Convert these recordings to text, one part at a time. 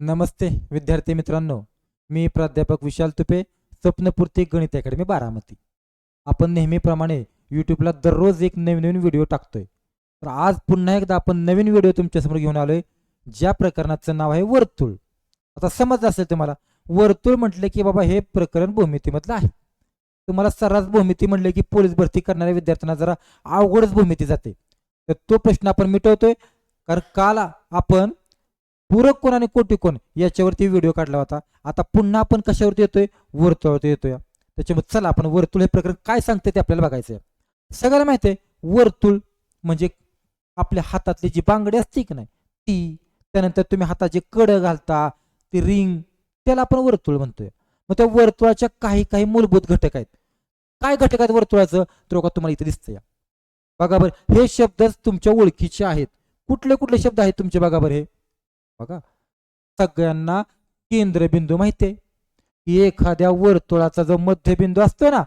नमस्ते विद्यार्थी मित्रांनो. मी प्राध्यापक विशाल तुपे स्वप्नपूर्ती गणित अकॅडमी बारामती. आपण नेहमीप्रमाणे यूट्यूबला दररोज एक नवीन नवीन व्हिडिओ टाकतोय. तर आज पुन्हा एकदा आपण नवीन व्हिडिओ तुमच्यासमोर घेऊन आलोय ज्या प्रकरणाचं नाव आहे वर्तुळ. आता समज असेल तुम्हाला वर्तुळ म्हटलं की बाबा हे प्रकरण भूमितीमधलं आहे. तुम्हाला सर्रास भूमिती म्हटलं की पोलीस भरती करणाऱ्या विद्यार्थ्यांना जरा अवघडच भूमिती जाते. तर तो प्रश्न आपण मिटवतोय कारण काल आपण पूरक कोण आणि कोटी कोण याच्यावरती व्हिडिओ काढला होता. आता पुन्हा आपण कशावरती येतोय? वर्तुळावरती येतोय. त्याच्यामुळे चला आपण वर्तुळ हे प्रकरण काय सांगते ते आपल्याला बघायचं आहे. सगळ्याला माहिती आहे वर्तुळ म्हणजे आपल्या हातातली जी बांगडी असते की नाही ती त्यानंतर तुम्ही हाताचे कड घालता ती रिंग त्याला आपण वर्तुळ म्हणतोय. मग त्या वर्तुळाच्या काही काही मूलभूत घटक आहेत. काय घटक आहेत वर्तुळाचं? तर का तुम्हाला इथे दिसतं बघा बरं हे शब्दच तुमच्या ओळखीचे आहेत. कुठले कुठले शब्द आहेत तुमचे? बघा बरं हे. बघा. सगळ्यांना केंद्रबिंदू माहिती आहे की एखाद्या वर्तुळाचा जो मध्यबिंदू असतो ना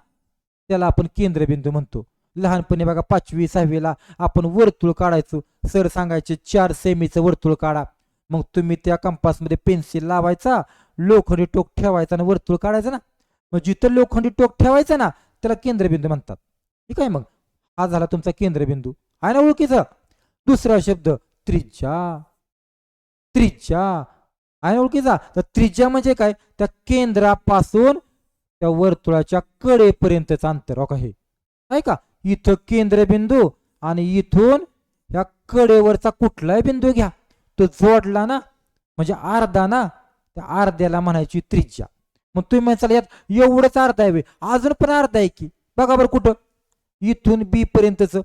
त्याला आपण केंद्रबिंदू म्हणतो. लहानपणी बघा पाचवी सहावीला आपण वर्तुळ काढायचो. सर सांगायचे चार सेमीचं वर्तुळ काढा. मग तुम्ही त्या कंपासमध्ये पेन्सिल लावायचा लोखंडी टोक ठेवायचा आणि वर्तुळ काढायचं ना. मग जिथं लोखंडी टोक ठेवायचं ना त्याला केंद्रबिंदू म्हणतात. ठीक आहे मग? हा झाला तुमचा केंद्रबिंदू आहे ना ओळखीचा? दुसरा शब्द त्रिज्या. त्रिज्या आहे ओळखीचा. तर त्रिज्या म्हणजे काय? त्या केंद्रापासून त्या वर्तुळाच्या कडेपर्यंतच अंतर हो आहे नाही आहे का? इथं केंद्रबिंदू आणि इथून ह्या कडेवरचा कुठलाही बिंदू घ्या. तो जोडला ना म्हणजे अर्धा ना त्या अर्ध्याला म्हणायची त्रिज्या. मग तुम्ही म्हणाल यात एवढंच अर्धा आहे अजून पण अर्धा आहे की. बघा बरं कुठं? इथून बी पर्यंतच.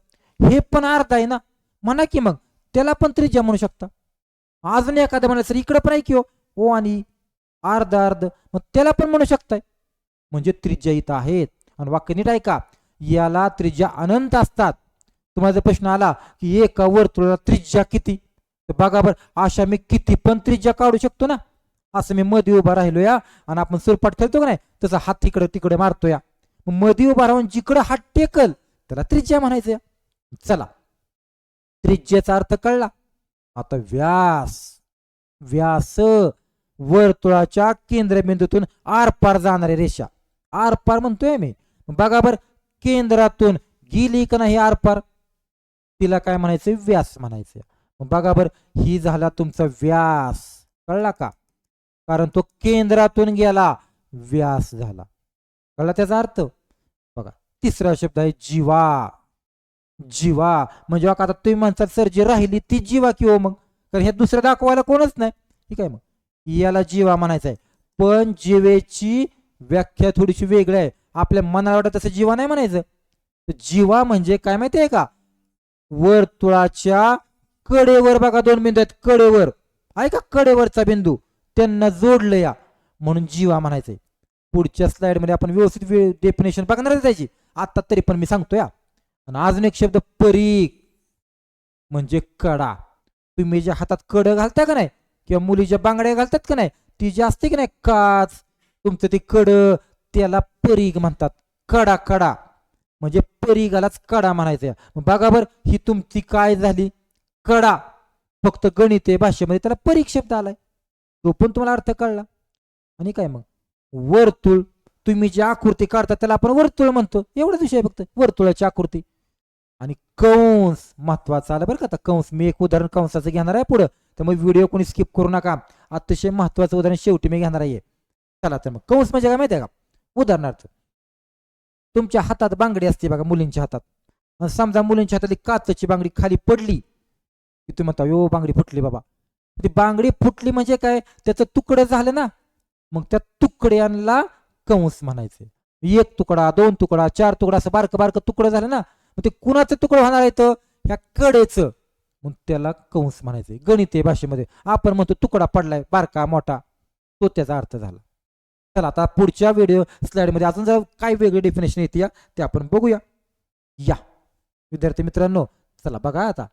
हे पण अर्धा आहे ना. म्हणा की मग. त्याला पण त्रिज्या म्हणू शकता. अजून एखादं म्हणाल सर इकडं पण आहे की ओ आणि अर्ध अर्ध. मग त्याला पण म्हणू शकताय. म्हणजे त्रिज्या इथं आहेत. आणि वाक्य नीट ऐका. याला त्रिज्या अनंत असतात. तुम्हाला जर प्रश्न आला की एका वर्तुळाला त्रिज्या किती? तर बघा बरं अशा मी किती पण त्रिज्या काढू शकतो ना? असं मी मध्ये उभा राहिलो या. आणि आपण सुरपाट खेळतो का नाही? तसा हात इकडं तिकडे मारतो या. मग मध्ये उभा राहून जिकडं हात टेकल त्याला त्रिज्या म्हणायचं या. चला. त्रिज्याचा अर्थ कळला. आता व्यास व्यास वर्तुळाच्या केंद्रबिंदूतून आरपार जाणारी रेषा. आरपार म्हणतोय मी. बघा बर केंद्रातून गेली का नाही आरपार? तिला काय म्हणायचं व्यास म्हणायचं बघा बर ही झाला तुमचा व्यास. कळला का? कारण तो केंद्रातून गेला व्यास झाला. कळला त्याचा अर्थ? बघा तिसरा शब्द आहे जीवा. जीवा. म्हणजे आता तुम्ही म्हणतात सर जी राहिली ती जीवा किंवा हो मग? कारण हे दुसरं दाखवायला कोणच नाही. ठीक आहे मग? याला जीवा म्हणायचं आहे. पण जीवेची व्याख्या थोडीशी वेगळी आहे. आपल्या मनाला वाटत तसं जीवा नाही म्हणायचं. जीवा म्हणजे काय माहिती आहे का? वर्तुळाच्या कडेवर बघा दोन बिंदू आहेत. कडेवर. आहे का? कडेवरचा बिंदू. त्यांना जोडलं या. म्हणून जीवा म्हणायचंय पुढच्या स्लाइडमध्ये आपण व्यवस्थित डेफिनेशन बघणार त्याची. आता तरी पण मी सांगतो या. आणि अजून एक शब्द परीक म्हणजे कडा. तुम्ही ज्या हातात कड घालता का नाही किंवा मुलीच्या बांगड्या घालतात का नाही ती जी असते की नाही काच तुमचं ते कड त्याला परीग म्हणतात. कडा कडा. म्हणजे परीगालाच कडा म्हणायचं. आहे. बघा बर ही तुमची काय झाली? कडा. फक्त गणित भाषेमध्ये त्याला परीग शब्द आलाय. तो पण तुम्हाला अर्थ कळला. आणि काय मग? वर्तुळ. तुम्ही जी आकृती काढता त्याला आपण वर्तुळ म्हणतो. एवढाच विषय फक्त. वर्तुळाची आकृती. आणि कंस महत्त्वाचा आलं बरं का. आता कंस मी एक उदाहरण कंसाचं घेणार आहे पुढं. त्यामुळे व्हिडिओ कोणी स्किप करू नका. अतिशय महत्वाचं उदाहरण शेवटी मी घेणार आहे. चला तर मग कंस म्हणजे काय माहिती आहे का? उदाहरणार्थ तुमच्या हातात बांगडी असते बघा मुलींच्या हातात. समजा मुलींच्या हातातली काचची बांगडी खाली पडली की तुम्ही म्हणता यो बांगडी फुटली बाबा. ती बांगडी फुटली म्हणजे काय? त्याचं तुकडं झालं ना. मग त्या तुकड्यांना कंस म्हणायचे. एक तुकडा दोन तुकडा चार तुकडा असं बारकं बारकं तुकडं झालं ना. मग ते कुणाचं तुकडं होणार आहे तर? ह्या कडेचं. मग त्याला कंस म्हणायचं गणित भाषेमध्ये. आपण म्हणतो तुकडा पडलाय बारका मोठा. तो त्याचा अर्थ झाला. चला आता पुढच्या व्हिडिओ स्लाइडमध्ये अजून जर काय वेगळी डेफिनेशन येते या ते आपण बघूया. या. विद्यार्थी मित्रांनो चला बघा आता.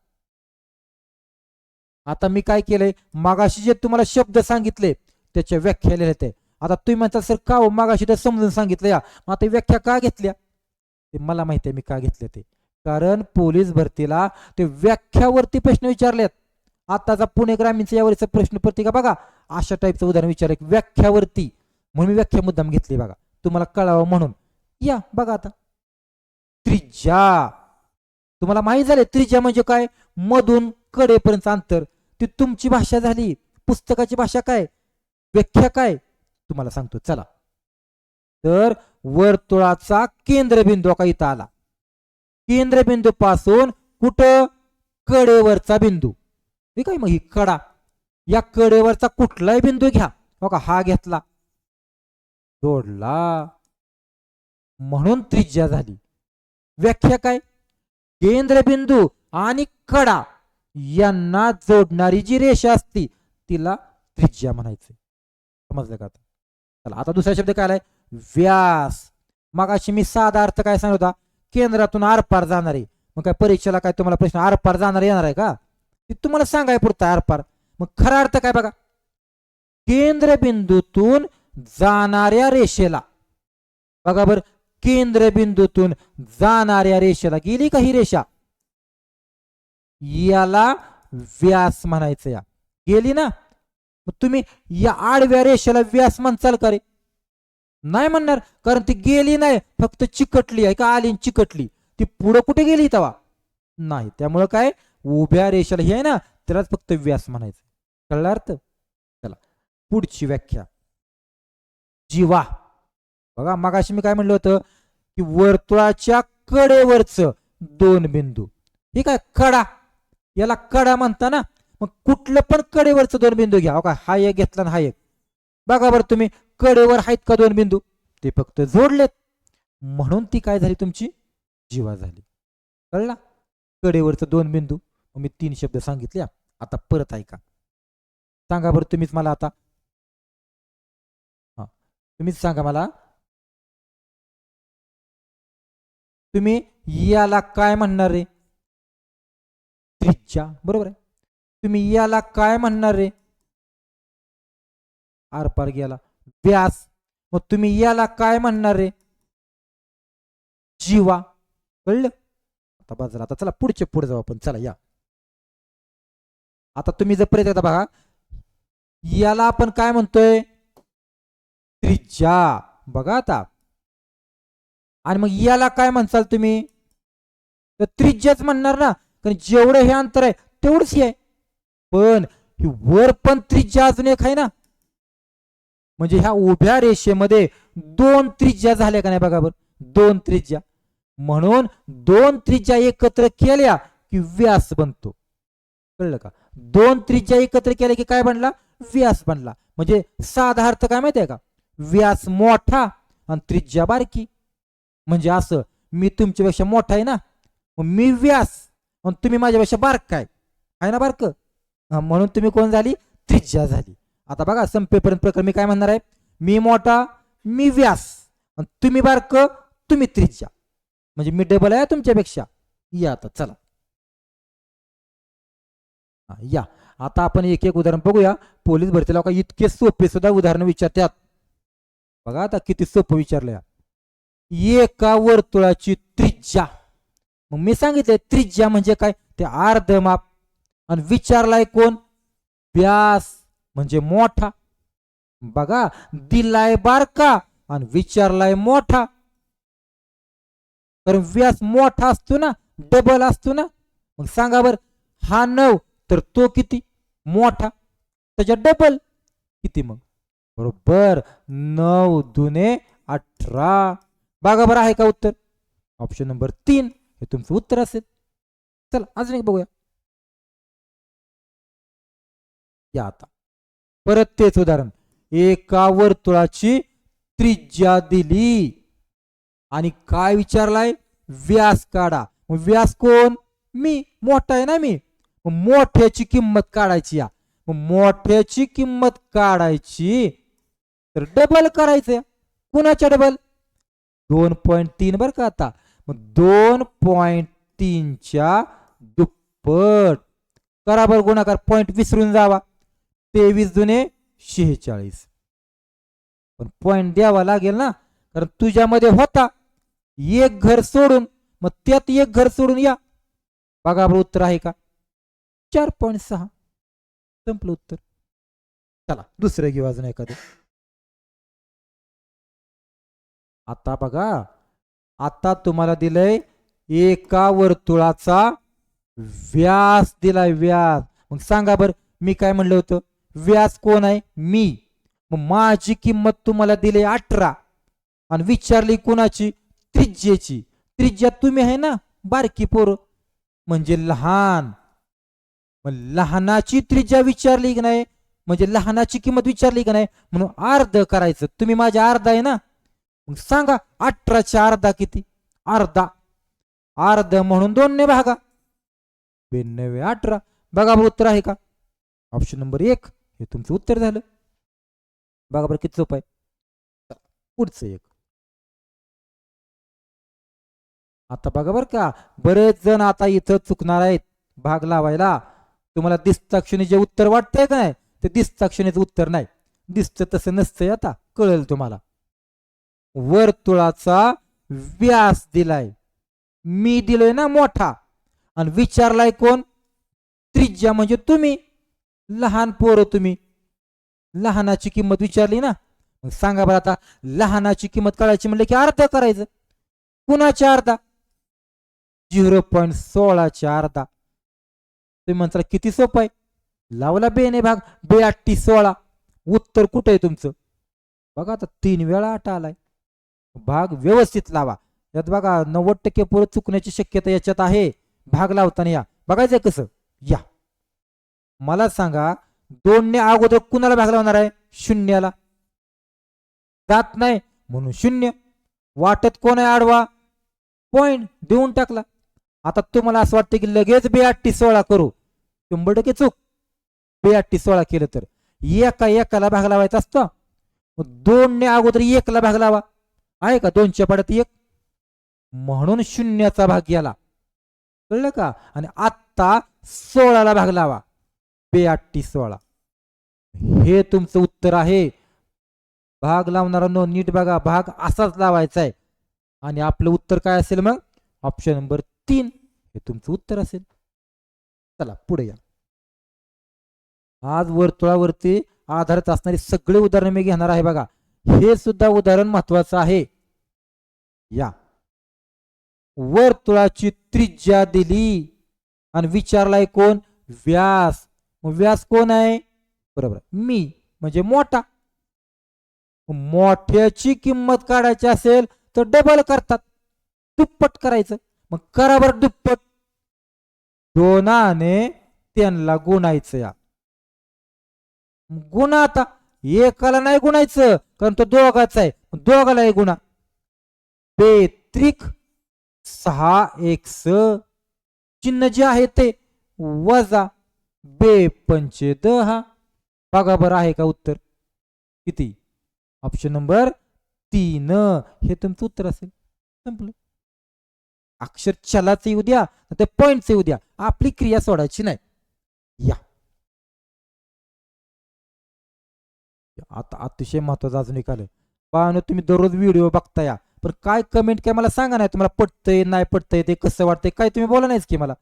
आता मी काय केलंय? मागाशी जे तुम्हाला शब्द सांगितले त्याच्या व्याख्या लिहिल्या आता तुम्ही म्हणता सर का हो? मागाशी तर समजून सांगितलं या. मग आता व्याख्या का घेतल्या? ते मला माहिती आहे मी का घेतले ते. कारण पोलीस भरतीला ते व्याख्यावरती प्रश्न विचारलेत. आताचा पुणे ग्रामीणचा यावरचा प्रश्न पत्रिका बघा? अशा टाईपचं उदाहरण विचार एक व्याख्यावरती. म्हणून मी व्याख्या मुद्दाम घेतली बघा. तुम्हाला कळावं म्हणून. या बघा आता. त्रिज्या. तुम्हाला माहीत झाले त्रिज्या म्हणजे काय? मधून कडेपर्यंत अंतर. ती तुमची भाषा झाली. पुस्तकाची भाषा काय? व्याख्या काय? तुम्हाला सांगतो. चला. तर वर्तुळाचा केंद्रबिंदू का इथं आला? केंद्रबिंदू पासून कुठं? कडेवरचा बिंदू. ठीक आहे मग ही कडा. या कडेवरचा कुठलाही बिंदू घ्या. हो बघा हा घेतला. जोडला. म्हणून त्रिज्या झाली. व्याख्या काय? केंद्रबिंदू आणि कडा यांना जोडणारी जी रेषा असती तिला त्रिज्या म्हणायचे समजलं का चला आता दुसरा शब्द काय आलाय? व्यास. मगाशी मी साधा अर्थ काय सांगत होता? केंद्रातून आरपार जाणार. आहे मग काय परीक्षेला काय तुम्हाला प्रश्न आरपार जाणार येणार आहे का? ते तुम्हाला सांगाय पुरता आरपार. मग खरा अर्थ काय बघा? केंद्रबिंदूतून जाणाऱ्या रेषेला. बघा बर केंद्रबिंदूतून जाणाऱ्या रेषेला गेली का ही रेषा? याला व्यास म्हणायचं या. गेली ना? मग तुम्ही या आडव्या रेषेला व्यास म्हणचाल का रे? नाही म्हणणार कारण ती गेली नाही फक्त चिकटली आहे. का आली चिकटली? ती पुढं कुठे गेली तेव्हा नाही. त्यामुळं काय? उभ्या रेषेला हे आहे ना त्यालाच फक्त व्यास म्हणायचं. कळला अर्थ? चला. पुढची व्याख्या. जीवा. बघा मगाशी मी काय म्हणलं होतं? की वर्तुळाच्या कडेवरच दोन बिंदू. ठीक आहे कडा. याला कडा म्हणता ना? मग कुठलं पण कडेवरचं दोन बिंदू घ्या. हो का? हा एक घेतला ना हा एक. बघा बरं तुम्ही. कडेवर आहेत का दोन बिंदू ते फक्त जोडलेत. म्हणून ती काय झाली तुमची? जीवा झाली. कळला? कडेवरचं दोन बिंदू मी तीन शब्द सांगितल्या. आता परत ऐका. सांगा बरं तुम्हीच मला आता. हा. तुम्हीच सांगा मला. तुम्ही याला काय म्हणणार रे? त्रिज्या. बरोबर आहे. तुम्ही याला काय म्हणणार रे? आरपार गेला. व्यास मग तुम्ही याला काय म्हणणार रे जीवा. कळलं? आता बाजूला आता चला पुढचे पुढे जाऊ आपण. चला या. आता तुम्ही जर परत एकदा बघा याला आपण काय म्हणतोय? त्रिज्या. बघा आता. आणि मग याला काय म्हणसाल तुम्ही? तर त्रिज्याच म्हणणार ना. कारण जेवढं हे अंतर आहे तेवढंच हे आहे. पण ही वर पण त्रिज्या अजून एक आहे ना. म्हणजे ह्या उभ्या रेषेमध्ये दोन त्रिज्या झाल्या का नाही बघा बरं. दोन त्रिज्या. म्हणून दोन त्रिज्या एकत्र केल्या की व्यास बनतो. कळलं का? दोन त्रिज्या एकत्र केल्या की काय बनला? व्यास बनला. म्हणजे साधा अर्थ काय माहितीये का? व्यास मोठा आणि त्रिज्या बारकी. म्हणजे असं मी तुमच्यापेक्षा मोठा आहे ना? मग मी व्यास आणि तुम्ही माझ्यापेक्षा बारक काय आहे ना बारक? म्हणून तुम्ही कोण झाली? त्रिज्या झाली. आता बघा संपेपर्यंत प्रकरण मी काय म्हणणार आहे? मी मोठा मी व्यास. आणि तुम्ही बारक तुम्ही त्रिज्या. म्हणजे मी डबल आहे तुमच्यापेक्षा. या आता चला. या. आता आपण एक एक उदाहरण बघूया. पोलीस भरतीला का इतके सोपे सुद्धा उदाहरण विचारतात. बघा आता किती सोपं विचारलं एका वर्तुळाची त्रिज्या. मग मी सांगितले त्रिज्या म्हणजे काय? ते अर्धमाप. आणि विचारलाय कोण? व्यास. म्हणजे मोठा. बघा दिलाय बारका आणि विचारलाय मोठा. कारण व्यास मोठा असतो ना डबल असतो ना. मग सांगा बर हा नऊ तर तो किती? मोठा. त्याच्या डबल किती मग? बरोबर नऊ दुने अठरा. बघा बरं आहे का उत्तर? ऑप्शन नंबर तीन. हे तुमचं उत्तर असेल. चला अजून एक बघूया. या आता. परत तेच उदाहरण. एका वर्तुळाची त्रिज्या दिली. आणि काय विचारलाय? व्यास काढा. व्यास कोण? मी. मोठा आहे ना मी? मोठ्याची किंमत काढायची या. मग मोठ्याची किंमत काढायची. तर डबल करायचं. कुणाच्या डबल दोन पॉईंट तीन बरं का आता. मग दोन पॉईंट तीनच्या दुप्पट. करा बरं गुणाकार. पॉईंट विसरून जावा. तेवीस जुने शेहेचाळीस. पण पॉईंट द्यावा लागेल ना कारण तुझ्यामध्ये होता. एक घर सोडून मग त्यात एक घर सोडून या. बघा बरं उत्तर आहे का? चार पॉईंट सहा. संपलं उत्तर. चला दुसरं घेऊ अजून एखादं. आता बघा आता तुम्हाला दिलंय एका वर्तुळाचा व्यास दिलाय व्यास. मग सांगा बर मी काय म्हणलं होतं? व्यास कोण आहे? मी. मग माझी किंमत तुम्हाला दिली अठरा. आणि विचारली कोणाची? त्रिज्येची. त्रिज्या तुम्ही आहे ना बारकी पोर. म्हणजे लहान. मग लहानाची त्रिज्या विचारली की नाही? म्हणजे लहानाची किंमत विचारली की नाही? म्हणून अर्ध करायचं. तुम्ही माझ्या अर्धा आहे ना? मग सांगा अठराच्या अर्धा किती? अर्धा. अर्ध म्हणून दोनने भागा. बेनवे अठरा. बघा उत्तर आहे का? ऑप्शन नंबर एक. हे तुमचं उत्तर झालं. बघा बरं किती सोपं आहे. पुढचं एक. आता बघा बरं का बरेच जण आता इथं चुकणार आहेत भाग लावायला. तुम्हाला दिसताक्षणी जे उत्तर वाटतंय का नाही ते दिसताक्षणीचं उत्तर नाही. दिसतं तसं नसतंय आता कळेल तुम्हाला. वर्तुळाचा व्यास दिलाय. मी दिलोय ना मोठा. आणि विचारलाय कोण? त्रिज्या म्हणजे तुम्ही. लहान पोरं हो तुम्ही. लहानाची किंमत विचारली ना? सांगा बरं आता लहानाची किंमत काढायची म्हणलं की अर्धा करायचं. कुणाच्या अर्धा? झिरो पॉईंट सोळाच्या अर्धा. तुम्ही म्हणता किती सोपं आहे? लावला बेने भाग बे अट्टी सोळा. उत्तर कुठं आहे तुमचं? बघा आता तीन वेळा आठ आलाय. भाग व्यवस्थित लावा. यात बघा नव्वद टक्के पोरं चुकण्याची शक्यता याच्यात आहे. भाग लावताना या. बघायचं कसं? या. मला सांगा दोनने अगोदर कुणाला भाग लावणार आहे? शून्याला. जात नाही म्हणून शून्य. वाटत कोण आहे आडवा? पॉइंट देऊन टाकला. आता तुम्हाला असं वाटतं की लगेच बेआट्टी सोळा करू. शंभर टक्के चूक. बेआट्टी सोळा केलं तर. एका एकाला भाग लावायचा असतो. दोनने अगोदर एकला भाग लावा. आहे का? दोनच्या पाड्यात एक. म्हणून शून्याचा भाग गेला. कळलं का? आणि आत्ता सोळाला भाग लावा. बेआट्टी सोळा हे तुमचं उत्तर आहे. भाग लावणारा नीट बघा. भाग असाच लावायचा आहे आणि आपलं उत्तर काय असेल मग? ऑप्शन नंबर तीन. हे तुमचं उत्तर असेल. चला पुढे या. आज वर्तुळावरती आधारित असणारी सगळे उदाहरण मी घेणार आहे बघा. हे सुद्धा उदाहरण महत्वाचं आहे. या. वर्तुळाची त्रिज्या दिली. आणि विचारलाय कोण? व्यास. मग व्यास कोण आहे? बरोबर. मी म्हणजे मोठा. मोठ्याची किंमत काढायची असेल तर डबल करतात. दुप्पट करायचं. मग करा बरं दुप्पट. दोनाने त्यांना गुणायचं या. गुणा आता. एकाला नाही गुणायचं कारण तो दोघाचा आहे. दोघालाही गुणा. बेत्रिक सहा एक स चिन्ह जे आहे ते वजा बे पंचे दहा बघा बरं आहे का उत्तर? किती? ऑप्शन नंबर तीन. हे तुमचं उत्तर असेल. संपलं. अक्षर चलाच येऊ द्या ते पॉइंटच येऊ द्या. आपली क्रिया सोडायची नाही. या. आता अतिशय महत्वाचं अजून एक आलं पाहणं तुम्ही दररोज व्हिडिओ बघता या पण काय कमेंट काय मला सांगा नाही. तुम्हाला पटतंय नाही पटतंय ते कसं वाटतंय काय तुम्ही बोला नाहीच की मला.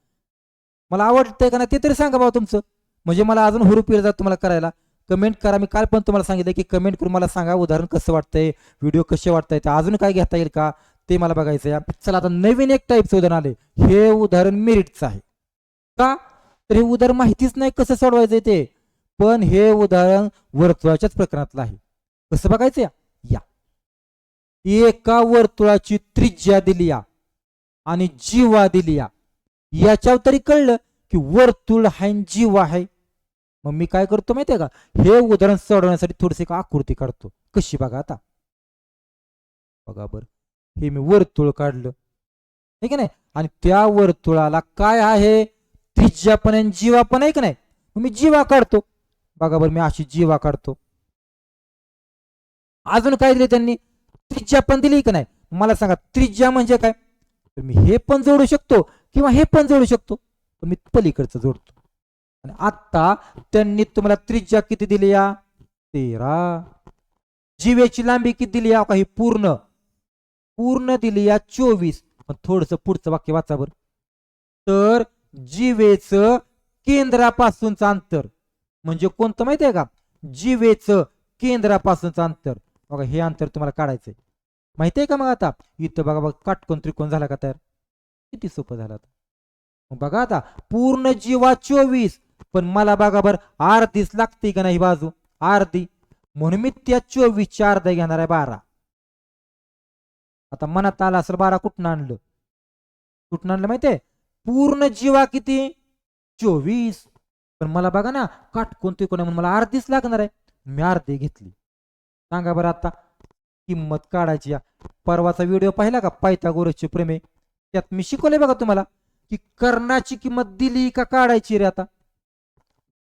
मला आवडतंय का नाही ते तरी सांगा बाबा तुमचं. म्हणजे मला अजून हुरूप येईल जात तुम्हाला करायला. कमेंट करा. मी काल पण तुम्हाला सांगितलं की कमेंट करून मला सांगा उदाहरण कसं वाटतंय व्हिडिओ कसे वाटतंय ते अजून काय घेता येईल का ते मला बघायचं आहे चला आता नवीन एक टाईपचं उदाहरण आले हे उदाहरण मेरिटचं आहे. का? तर हे उदाहरण माहितीच नाही कसं सोडवायचं ते. पण हे उदाहरण वर्तुळाच्याच प्रकरणातलं आहे. कसं बघायचं या? या. एका वर्तुळाची त्रिज्या दिली या आणि जीवा दिली या. याच्यावर तरी कळलं की वर्तुळ आहे जीवा आहे. मग मी काय करतो माहितीये का? हे उदाहरण सोडवण्यासाठी थोडीशी एक आकृती काढतो. कशी बघा आता. बघा बर. हे मी वर्तुळ काढलं. ठीक आहे नाही? आणि त्या वर्तुळाला काय आहे? त्रिज्या पण आहे आणि जीवा पण आहे का नाही? मी जीवा काढतो. बघा बरं मी अशी जीवा काढतो. अजून काय दिले त्यांनी? त्रिज्या पण दिली का नाही? मला सांगा त्रिज्या म्हणजे काय? तर मी हे पण जोडू शकतो. किंवा हे पण जोडू शकतो. मी पलीकडचं जोडतो. आणि आत्ता त्यांनी तुम्हाला त्रिज्या किती दिली या? तेरा. जीवेची लांबी किती दिली या? काही पूर्ण. पूर्ण दिली या चोवीस. पण थोडस पुढचं वाक्य वाचा बर. तर जीवेचं केंद्रापासूनचं अंतर. म्हणजे कोणतं माहिती आहे का? जीवेच केंद्रापासूनचं अंतर. बघा हे अंतर तुम्हाला काढायचंय. माहिती आहे का मग आता? इथं बघा बघा काटकोन त्रिकोण झाला का तयार? किती सोपं झालं आता? मग बघा आता पूर्ण जीवा चोवीस पण मला बघा बर अर्धीच लागते का नाही बाजू? अर्धी म्हणून मी त्या चोवीसच्या अर्धा घेणार आहे बारा. आता मनात आला असेल बारा कुठून आणलं? कुठनं आणलं माहितीये? पूर्ण जीवा किती? चोवीस. पण मला बघा ना काट कोणते कोण म्हणून मला अर्धीच लागणार आहे. मी अर्धी घेतली. सांगा बरं आता किंमत काढायची या. परवाचा व्हिडिओ पाहिला का? पायथागोरसचे प्रेमे? त्यात मी शिकवले बघा तुम्हाला की कर्णाची किंमत दिली का काढायची रे आता?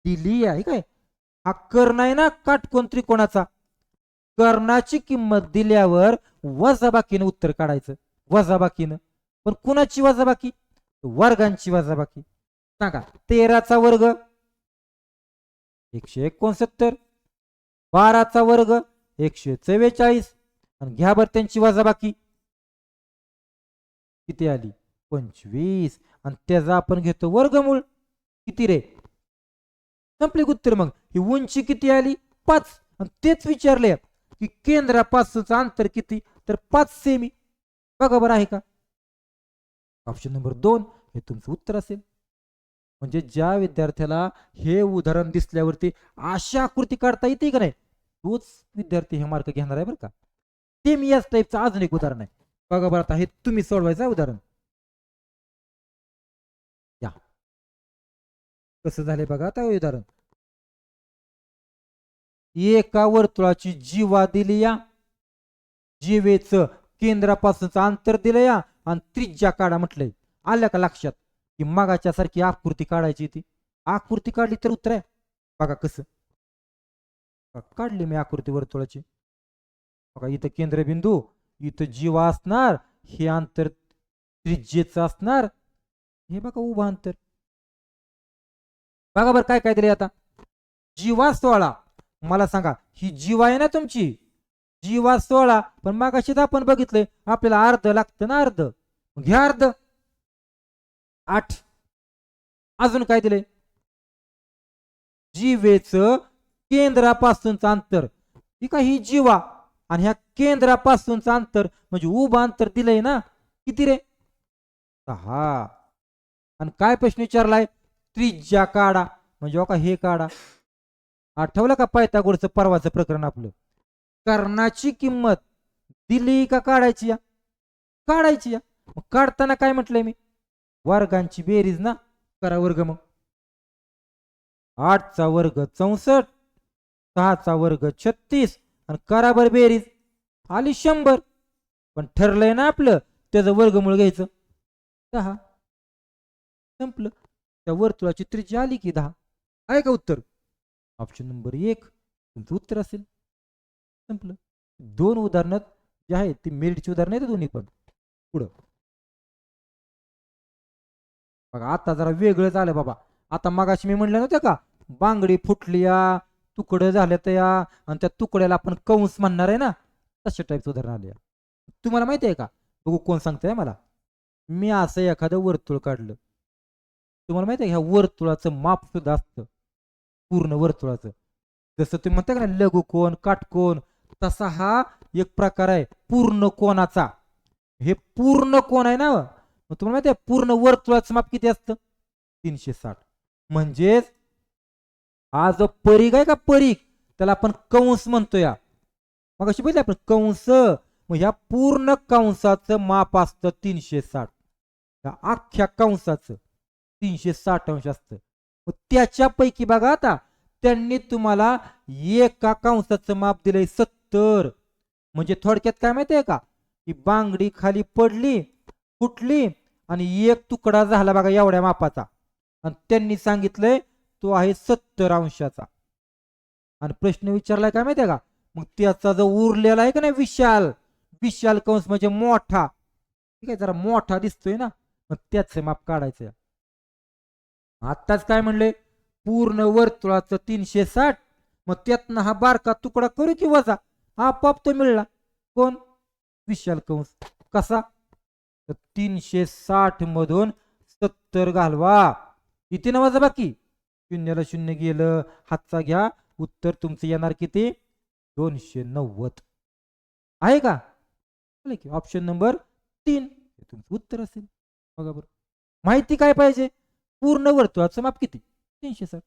दिली आहे काय? हा कर्ण आहे ना काटकोन त्रिकोणाचा कर्णाची किंमत दिल्यावर वजाबाकीनं उत्तर काढायचं. वजाबाकीनं. पण कुणाची वजाबाकी? वर्गांची वजाबाकी. सांगा तेराचा वर्ग. एकशे एकोणसत्तर. बाराचा वर्ग. एकशे चव्वेचाळीस. आणि घ्या बरं त्यांची वजाबाकी. किती आली? पंचवीस. आणि त्याचा आपण घेतो वर्गमूळ. किती रे? संपली उत्तर मग? ही उंची किती आली? पाच. आणि तेच विचारले की केंद्रापासूनच अंतर किती? तर पाच सेमी बघा बरं आहे का? ऑप्शन नंबर दोन. हे तुमचं उत्तर असेल. म्हणजे ज्या विद्यार्थ्याला हे उदाहरण दिसल्यावरती अशा आकृती काढता येते का नाही? तोच विद्यार्थी हे मार्क घेणार आहे बरं का. ते मी याच टाईपचं अजून एक उदाहरण आहे. बघा बरं आता हे तुम्ही सोडवायचं उदाहरण. या. कसं झालंय बघा आता उदाहरण. एका वर्तुळाची जीवा दिली या. जीवेचं केंद्रापासूनच अंतर दिलं या. आणि त्रिज्या काढा म्हटलंय. आल्या का लक्षात? की मागाच्या सारखी आकृती काढायची ती आकृती काढली तर उत्तर आहे. बघा कसं. काढली मी आकृती वर्तुळाची. बघा इथं केंद्रबिंदू इथं जीवा असणार हे अंतर त्रिज्येचं असणार. हे बघा उभं अंतर. बघा बरं काय काय दिले आता. जीवा सोळा मला सांगा ही जीवा आहे ना तुमची? जीवा सोळा पण मागाशीच आपण बघितलंय आपल्याला अर्ध लागतं ना अर्ध. घ्या अर्ध. आठ. अजून काय दिले जीवेचं केंद्रापासूनच अंतर. ही का ही जीवा? आणि ह्या केंद्रापासूनचं अंतर म्हणजे उभं अंतर दिलंय ना किती रे? सहा. आणि काय प्रश्न विचारलाय? त्रिज्या काढा. म्हणजे ओका का हे काढा. आठवलं का पायथागोरचं परवाचं प्रकरण आपलं? कर्णाची किंमत दिली का काढायची या? काढायची या. मग काढताना काय म्हटलंय मी? वर्गांची बेरीज ना? करा वर्ग मग. आठचा वर्ग चौसष्ट सहाचा वर्ग छत्तीस आणि कराबर बेरीज. आली शंभर. पण ठरलंय ना आपलं त्याचं वर्गमूळ घ्यायचं. दहा. संपलं. त्या वर्तुळाची त्रिज्या आली की दहा. आहे का उत्तर? ऑप्शन नंबर एक. तुमचं उत्तर असेल. संपलं. दोन उदाहरणं जे आहेत ती मेरिटची उदाहरणं आहेत दोन्ही पण. पुढं. बघा आता जरा वेगळं झालं बाबा. आता मगाशी मी म्हणलं नव्हतं का? बांगडी फुटलीया तुकडं झाल्या तर या आणि त्या तुकड्याला आपण कंस म्हणणार आहे ना तशा टाईपचं उदाहरण आले तुम्हाला माहिती आहे का? बघू कोण सांगताय मला. मी असं एखादं वर्तुळ काढलं. तुम्हाला माहिती आहे ह्या वर्तुळाचं माप सुद्धा असतं. पूर्ण वर्तुळाचं. जसं तुम्ही म्हणता का लघु कोण काटकोण तसा हा एक प्रकार आहे पूर्ण कोणाचा. हे पूर्ण कोण आहे ना हो? तुम्हाला माहिती आहे पूर्ण वर्तुळाचं माप किती असतं? तीनशे साठ. म्हणजेच हा जो परीघ आहे का परीघ? त्याला आपण कंस म्हणतो या. मग अशी बघितली आपण कंस मग ह्या पूर्ण कंसाचं माप असतं तीनशे साठ. या अख्ख्या कंसाचं तीनशे साठ अंश असतं. मग त्याच्यापैकी बघा आता त्यांनी तुम्हाला एका कंसाचं माप दिलंय सत्तर. म्हणजे थोडक्यात काय माहितीये का? ही बांगडी खाली पडली फुटली आणि एक तुकडा झाला बघा एवढ्या मापाचा. आणि त्यांनी सांगितलंय तो आहे सत्तर अंशाचा. आणि प्रश्न विचारलाय काय माहितीये का? मग त्याचा जो उरलेला आहे का नाही विशाल? विशाल कंस म्हणजे मोठा. ठीक आहे जरा मोठा दिसतोय ना? मग त्याच माप काढायचं आत्ताच काय म्हणले? पूर्ण वर्तुळाचं तीनशे साठ. मग त्यातनं हा बारका तुकडा करू की वजा? आपोआप तो मिळला. कोण? विशाल कंस. कसा? तीनशे साठ मधून सत्तर घालवा. इथे ना वजा बाकी. शून्याला शून्य गेलं. हातचा घ्या. उत्तर तुमचं येणार किती? दोनशे नव्वद. आहे का? की. ऑप्शन नंबर तीन. हे तुमचं उत्तर असेल. बघा बरं. माहिती काय पाहिजे? पूर्ण वर्तुळाचं माप किती? तीनशे सर.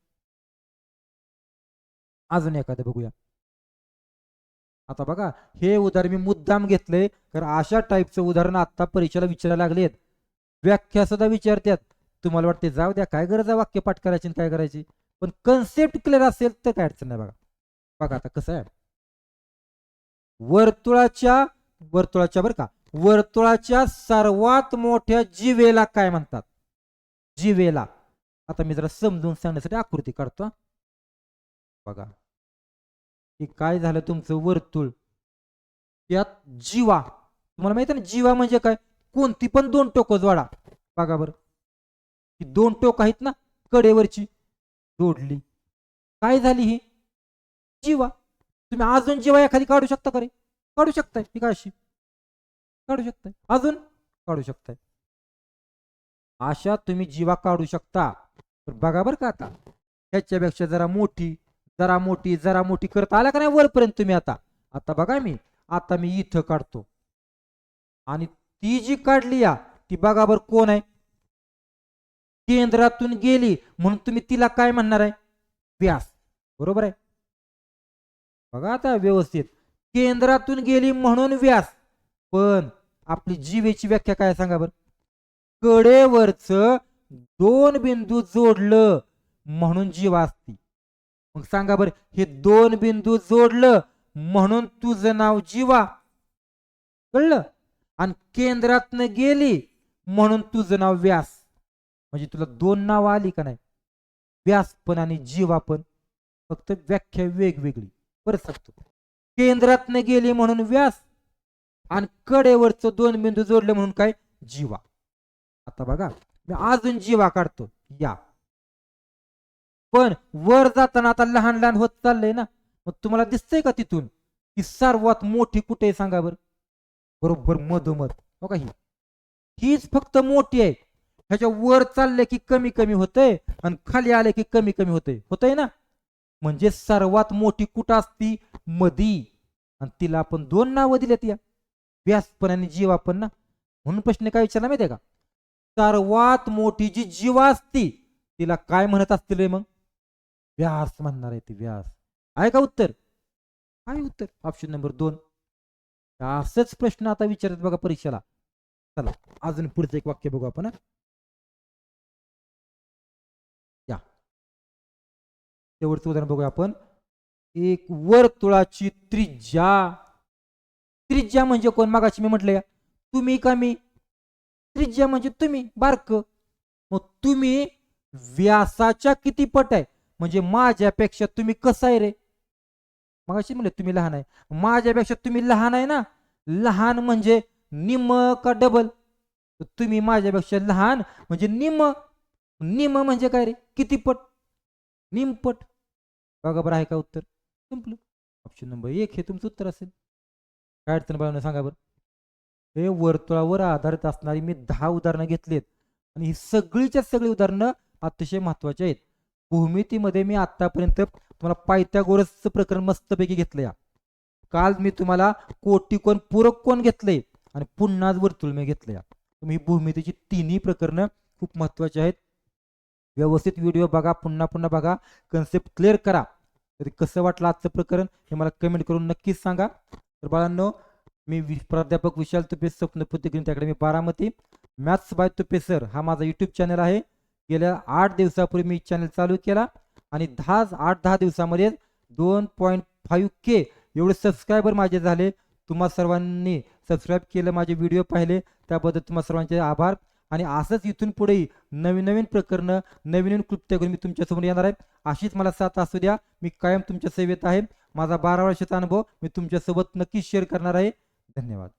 अजून एखादं बघूया. आता बघा. हे उदाहरण मी मुद्दाम घेतलंय. कारण अशा टाईपचं उदाहरण आता परीक्षेला विचारायला लागलेत. व्याख्या सुद्धा विचारतात. तुम्हाला वाटते जाऊ द्या काय गरज आहे वाक्य पाठ करायची काय करायची? पण कन्सेप्ट क्लिअर असेल तर काय अडचण नाही बघा. बघा आता कसं आहे. वर्तुळाच्या वर्तुळाच्या बरं का वर्तुळाच्या सर्वात मोठ्या जीवेला काय म्हणतात? जीवेला. आता मी जरा समजून सांगण्यासाठी आकृती काढतो बघा. की काय झालं तुमचं वर्तुळ? यात जीवा. तुम्हाला माहिती ना जीवा म्हणजे काय? कोणती पण दोन टोकं जोडा. बघा बरं. ही दोन टोक आहेत ना कडेवरची जोडली. काय झाली ही? जीवा. तुम्ही अजून जीवा एखादी काढू शकता का रे? काढू शकताय. ही काय अशी? काढू शकताय. अजून? काढू शकताय. अशा तुम्ही जीवा काढू शकता. तर बघा बरं का आता. ह्याच्यापेक्षा जरा मोठी जरा मोठी जरा मोठी करत आला का नाही वरपर्यंत तुम्ही आता? आता बघा मी. आता मी इथं काढतो. आणि ती जी काढली या ती बघा बरं कोण आहे? केंद्रातून गेली म्हणून तुम्ही तिला काय म्हणणार आहे? व्यास. बरोबर आहे? बघा आता व्यवस्थित. केंद्रातून गेली म्हणून व्यास. पण आपली जीवेची व्याख्या काय सांगा बरं? कडेवरच दोन बिंदू जोडलं म्हणून जीवा असती. मग सांगा बरं हे दोन बिंदू जोडलं म्हणून तुझं नाव जीवा. कळलं? आणि केंद्रातनं गेली म्हणून तुझं नाव व्यास. म्हणजे तुला दोन नाव आली का नाही? व्यास पण आणि जीवा पण फक्त व्याख्या वेगवेगळी. परत सांगतो केंद्रातनं गेली म्हणून व्यास आणि कडेवरचं दोन बिंदू जोडले म्हणून काय? जीवा. आता बघा मी अजून जीवा काढतो. या. पण वर जाताना आता लहान लहान होत चाललंय ना. मग तुम्हाला दिसतंय का तिथून? की सर्वात मोठी कुठे आहे सांगा बरं. बरोबर मधोमध. हो का ही. हीच फक्त मोठी आहे. ह्याच्या वर चालले की कमी कमी होतंय आणि खाली आले की कमी कमी होतंय होतंय ना? म्हणजे सर्वात मोठी कुठं असती? मधी. आणि तिला आपण दोन नावं दिलेत या. व्यासपण आणि जीवा पण ना? म्हणून प्रश्न काय विचारला माहितीये का? सर्वात मोठी जी जीवा असती तिला काय म्हणत असतील रे मग? व्यास म्हणणार आहे ती व्यास. आहे का उत्तर? आहे उत्तर. ऑप्शन नंबर दोन. असंच प्रश्न आता विचारत बघा परीक्षेला. चला अजून पुढचं एक वाक्य बघू आपण शेवटचं उदाहरण बघूया आपण. एक वर्तुळाची त्रिज्या. त्रिज्या म्हणजे कोण? मागाशी मी म्हटलं या तुम्ही का मी? त्रिज्या म्हणजे तुम्ही बारक. मग तुम्ही व्यासाच्या किती पट आहे? म्हणजे माझ्यापेक्षा तुम्ही कसं आहे रे? मगाशी म्हणले तुम्ही लहान आहे. माझ्यापेक्षा तुम्ही लहान आहे ना? लहान म्हणजे निम का डबल तुम्ही माझ्यापेक्षा लहान म्हणजे निम निम म्हणजे काय रे? किती पट? निमपट. बघा बरं आहे का उत्तर? संपलं. ऑप्शन नंबर एक हे तुमचं उत्तर असेल. काय अडचण बाळांनो? सांगा बरं. हे वर्तुळावर आधारित असणारी मी दहा उदाहरणं घेतलीत. आणि ही सगळीच्या सगळी उदाहरणं अतिशय महत्वाची आहेत. भूमितीमध्ये मी आतापर्यंत तुम्हाला पायथ्यागोरसचं प्रकरण मस्तपैकी घेतलं या काल मी तुम्हाला कोटी कोण पूरक कोण घेतले आणि पुन्हा वर्तुळ मी घेतलं या तुम्ही भूमितीची तिन्ही प्रकरणं खूप महत्वाची आहेत. व्यवस्थित व्हिडिओ बघा पुन्हा पुन्हा बघा. कन्सेप्ट क्लिअर करा. तरी कसं वाटलं आजचं प्रकरण हे मला कमेंट करून नक्कीच सांगा. तर बाळांनो मी प्राध्यापक विशाल तुपे स्वप्न त्याकडे academy Baramati maths by Tupe sir हा माझा युट्यूब चॅनल आहे. गेल्या आठ दिवसापूर्वी मी चॅनल चालू केला आणि दहा आठ दहा दिवसामध्ये दोन पॉईंट फाईव्ह के एवढे सबस्क्रायबर माझे झाले. तुम्हा सर्वांनी सबस्क्राईब केलं माझे व्हिडिओ पाहिले. त्याबद्दल तुम्हा सर्वांचे आभार. आणि असंच इथून पुढेही नवीन नवीन प्रकरणं नवीन नवीन कृत्य करून मी तुमच्यासमोर येणार आहे. अशीच मला साथ असू द्या. मी कायम तुमच्या सेवेत आहे. माझा बारा वर्षाचा अनुभव मी तुमच्यासोबत नक्कीच शेअर करणार आहे. धन्यवाद.